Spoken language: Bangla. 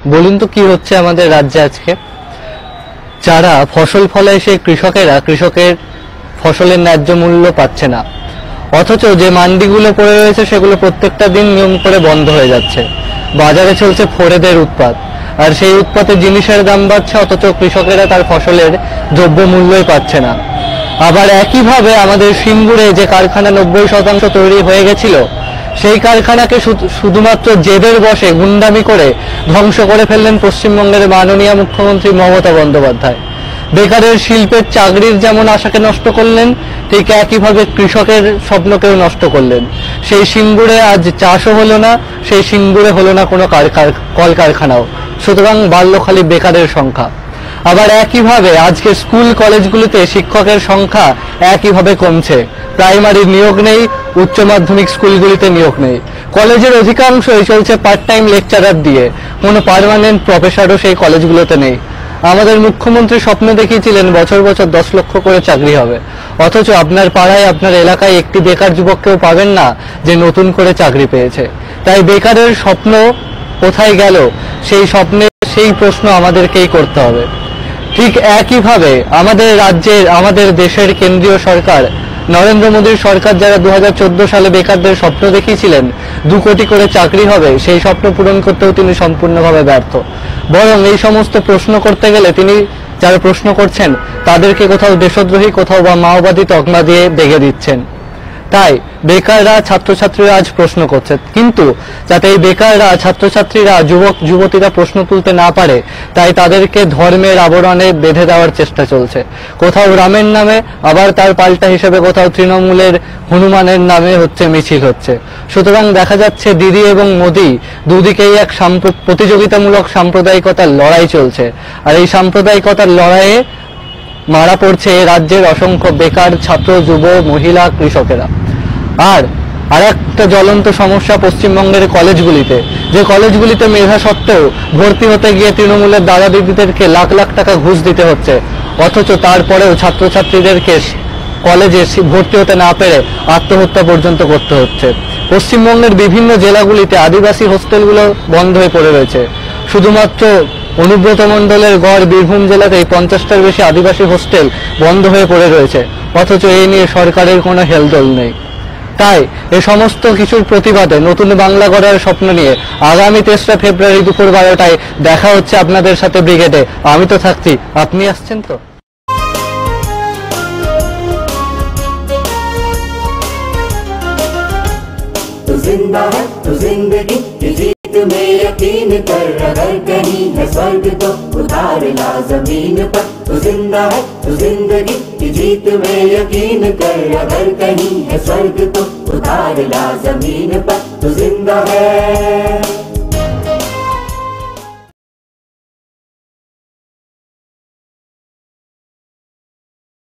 বলুন তো কি হচ্ছে আমাদের রাজ্যে আজকে? যারা ফসল ফলায় সেই কৃষকেরা কৃষকের ফসলের ন্যায্য মূল্য পাচ্ছে না। অথচ যে মান্ডিগুলো পড়ে রয়েছে সেগুলো প্রত্যেকটা দিন নিয়ম করে বন্ধ হয়ে যাচ্ছে। বাজারে চলছে ফোরেদের উৎপাত। আর সেই উৎপাতে জিনিসের দাম বাড়ছে, অথচ কৃষকেরা তার ফসলের দ্রব্য মূল্যই পাচ্ছে না। আবার একইভাবে আমাদের সিঙ্গুরে যে কারখানা নব্বই শতাংশ তৈরি হয়ে গেছিল সেই কারখানাকে শুধু- শুধুমাত্র জেদের বসে গুন্ডামি করে ধ্বংস করে ফেললেন পশ্চিমবঙ্গের মাননীয় মুখ্যমন্ত্রী মমতা বন্দ্যোপাধ্যায়। বেকারের শিল্পের চাকরির যেমন আশাকে নষ্ট করলেন, ঠিক একইভাবে কৃষকের স্বপ্নকেও নষ্ট করলেন। সেই সিঙ্গুরে আজ চাষও হলো না, সেই সিঙ্গুরে হলো না কোনো কার- কার- কলকারখানাও। সুতরাং বাড়লো খালি বেকারের সংখ্যা। আবার একইভাবে আজকে স্কুল কলেজগুলিতে শিক্ষকের সংখ্যা একইভাবে কমছে। প্রাইমারির নিয়োগ নেই, উচ্চ মাধ্যমিক স্কুলগুলিতে নিয়োগ নেই। কলেজের অধিকাংশই চলছে পার্ট টাইম লেকচারার দিয়ে। কোনো পার্মানেন্ট প্রফেসরও সেই কলেজগুলোতে নেই। আমাদের মুখ্যমন্ত্রী স্বপ্ন দেখিয়েছিলেন, বছর বছর দশ লক্ষ করে চাকরি হবে। অথচ আপনার পাড়ায়, আপনার এলাকায় একটি বেকার যুবককেও পাবেন না যে নতুন করে চাকরি পেয়েছে। তাই বেকারের স্বপ্ন কোথায় গেল? সেই স্বপ্নের, সেই প্রশ্ন আমাদেরকেই করতে হবে। ঠিক একইভাবে আমাদের রাজ্যের, আমাদের দেশের কেন্দ্রীয় সরকার, নরেন্দ্র মোদীর সরকার যারা দুহাজার চোদ্দ সালে বেকারদের স্বপ্ন দেখিয়েছিলেন, দু কোটি করে চাকরি হবে, সেই স্বপ্ন পূরণ করতেও তিনি সম্পূর্ণভাবে ব্যর্থ। বরং এই সমস্ত প্রশ্ন করতে গেলে তিনি যারা প্রশ্ন করছেন, তাদেরকে কোথাও দেশদ্রোহী, কোথাও বা মাওবাদী তকমা দিয়ে দেগে দিচ্ছেন। তাই বেকাররা ছাত্রছাত্রীরা আজ প্রশ্ন করছে। কিন্তু যাতে এই বেকাররা, ছাত্রছাত্রীরা, যুবক, যুবতীরা প্রশ্ন তুলতে না পারে, তাই তাদেরকে ধর্মের আবরণে বেঁধে দেওয়ার চেষ্টা চলছে। কোথাও রামের নামে, আবার তার পাল্টা হিসেবে কোথাও তৃণমূলের হনুমানের নামে হচ্ছে, মিছিল হচ্ছে। সুতরাং দেখা যাচ্ছে দিদি এবং মোদি দুদিকেই এক প্রতিযোগিতামূলক সাম্প্রদায়িকতার লড়াই চলছে। আর এই সাম্প্রদায়িকতার লড়াইয়ে মারা পড়ছে রাজ্যের অসংখ্য বেকার ছাত্র, যুব, মহিলা, কৃষকেরা। আর আর একটা জ্বলন্ত সমস্যা পশ্চিমবঙ্গের কলেজগুলিতে। যে কলেজগুলিতে মেধা সত্ত্বেও ভর্তি হতে গিয়ে তৃণমূলের দাদা দিদিদেরকে লাখ লাখ টাকা ঘুষ দিতে হচ্ছে। অথচ তারপরেও ছাত্রছাত্রীদেরকে কলেজে ভর্তি হতে না পেরে আত্মহত্যা পর্যন্ত করতে হচ্ছে। পশ্চিমবঙ্গের বিভিন্ন জেলাগুলিতে আদিবাসী হোস্টেলগুলো বন্ধ হয়ে পড়ে রয়েছে। শুধুমাত্র অনুব্রত মণ্ডলের গড় বীরভূম জেলাতেই পঞ্চাশটার বেশি আদিবাসী হোস্টেল বন্ধ হয়ে পড়ে রয়েছে। অথচ এই নিয়ে সরকারের কোনো হেলদোল নেই। তাই এ সমস্ত কিছুর প্রতিবাদে নতুন বাংলা গড়ার স্বপ্ন নিয়ে আগামী তেসরা ফেব্রুয়ারি দুপুর বারোটায় দেখা হচ্ছে আপনাদের সাথে ব্রিগেডে আমি তো থাকছি আপনি আসছেন তো तू जिंदा है तू जिंदगी में यकीन कर, अगर कहीं है स्वर्ग तो उतार ला ज़मीन पर। तू ज़िंदा है, तू ज़िंदगी की जीत में यकीन कर, अगर कहीं है स्वर्ग तो उतार ला ज़मीन पर। तू ज़िंदा है।